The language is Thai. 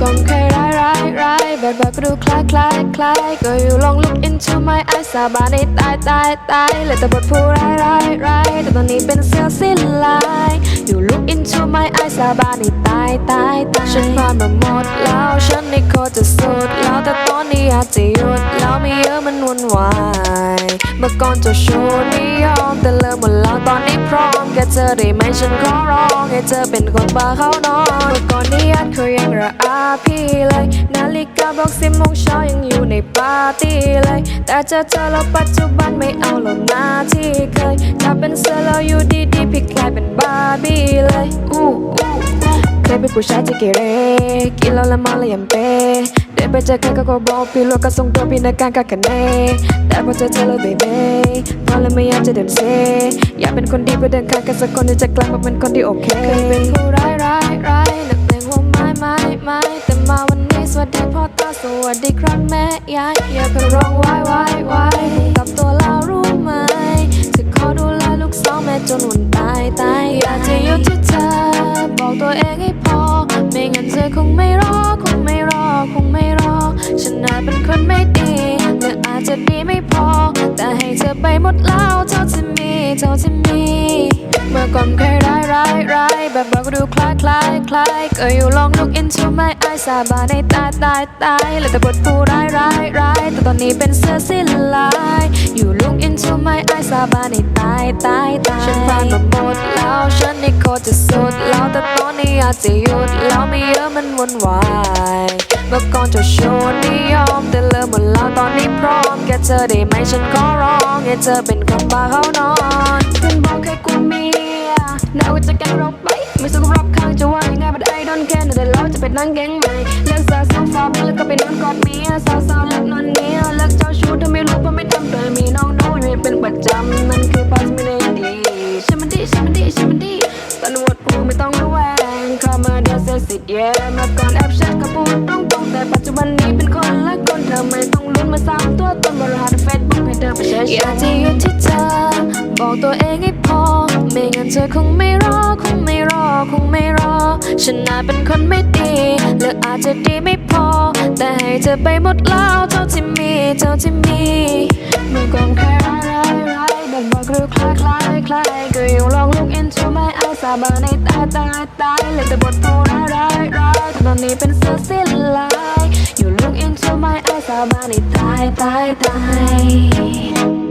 กลมเคยร้ายร้ายร้ายแบบแบบก็ดูคล้ายคล้ายคล้ายก็อยู่ลอง look into my eyes สาบานในตายตายตายเลยแต่บทผู้ร้ายร้ายร้ายแต่ตอนนี้เป็นเสื้อสิ้นลายอยู่ look into my eyes สาบานในตายตายตายฉันผ่านมาหมดแล้วฉันนี่โคตรจะสุดแล้วแต่ตอนนี้อาจจะหยุดแล้วไม่เยอะมันวุ่นวาย เมื่อก่อนเจะโชว์นิยมแต่เลิกหมดแล้วตอนนี้พร้อมแค่เธอได้ไหมฉันขอร้องให้เธอเป็นคนบ้าเขานอน เมื่อก่อนนี้ยัดเขายังระอาพี่เลย นาฬิกาบอกสิบโมงเช้ายังอยู่ในปาร์ตี้เลย แต่เจอเธอแล้วปัจจุบันไม่เอาแล้วนาที่เคยถ้าเป็นเสือแล้วอยู่ดีๆพี่กลายเป็นบาร์บี้เลยอู้อู้เคยเป็นผู้ชายที่เกเรกินแล้วละมาแล้วยังเป เดินไปเจอใครก็ก็บอกพี่รู้ก็ส่งตัวพี่ในการกักกันนแต่พอเจอเธอแล้วเบเบ้พอแล้วไม่อยากจะเดินเซอยากเป็นคนดีเพื่อเดินข้างกันสักคนที่จะกลายมาเป็นคนที่โอเคเคยเป็นผู้ร้ายร้ายร้ายนักเลงหัวไม้ไม้ไม้แต่มาวันนี้สวัสดีพ่อตาสวัสดีครับแม่ยายอย่าเพิ่งร้องวายวายวายกับตัวเรารู้ไหมจะขอดูแลลูกสาวแม่จนวันตายตายอยากจะหยุดที่เธอบอกตัวเองให้พอไม่งั้นเธอคงไม่รอ นาจเป็นคนไม่ดีหรืออาจจะดีไม่พอ แต่ให้เธอไปหมดแล้วเท่าที่มีเท่าที่มี เมื่อก่อนเคยร้ายร้ายร้ายแบบเราก็ดูคล้ายคล้ายคล้ายก็อยู่ลอง look into my eyes สาบานในตายตายตายแล้วแต่บทผู้ร้ายร้ายร้ายแต่ตอนนี้เป็นเสื้อสิ้นลายอยู่ look into my eyes สาบานในตายตายตายฉันผ่านมาหมดแล้วฉันนี่โคตรจะสุดแล้วแต่ตอนนี้อาจจะหยุดแล้วไม่เยอะมันวุ่นวาย เมื่อก่อนเจะโชว์นิยมแต่เลิกหมดแล้วตอนนี้พร้อมแค่เธอได้ไหมฉันขอร้องให้เธอเป็นคนบ้าเขานอนเพื่อนบอกให้กูเมียน่าว่าจะกันเราไปไม่สู้กับรอบข้างจะว่ายังไง but I don't care แต่เราจะเป็นนั่งแก๊งใหม่เลิกสะสมฟาไปแล้วก็ไปนอนกอดเมียสาวๆเลิกนอนเนียเลิกเจ้าชู้ถ้าไม่รู้เพราะไม่ทำโดยมีน้องดูอยู่เป็นประจำนั่นคือพาสไม่ได้ดีใช่มันดีใช่มันดีใช่มันดีตอนวดกูไม่ อยากจะอยู่ที่เธอ บอกตัวเองให้พอ ไม่งั้นเธอคงไม่รอ คงไม่รอ คงไม่รอ ฉันอาจเป็นคนไม่ดีหรืออาจจะดีไม่พอ แต่ให้เธอไปหมดแล้วเท่าที่มีเท่าที่มีเมื่อก่อนเคยร้ายร้ายร้ายแบบบอกรือคล้ายคล้ายคล้ายก็ยังลอง สาบานในตายตายตายเลยแต่บทโทร้ายร้ายร้ายตอนนี้เป็นเสื้อสิ้นลาย you look into my eyes สาบานในตายตายตาย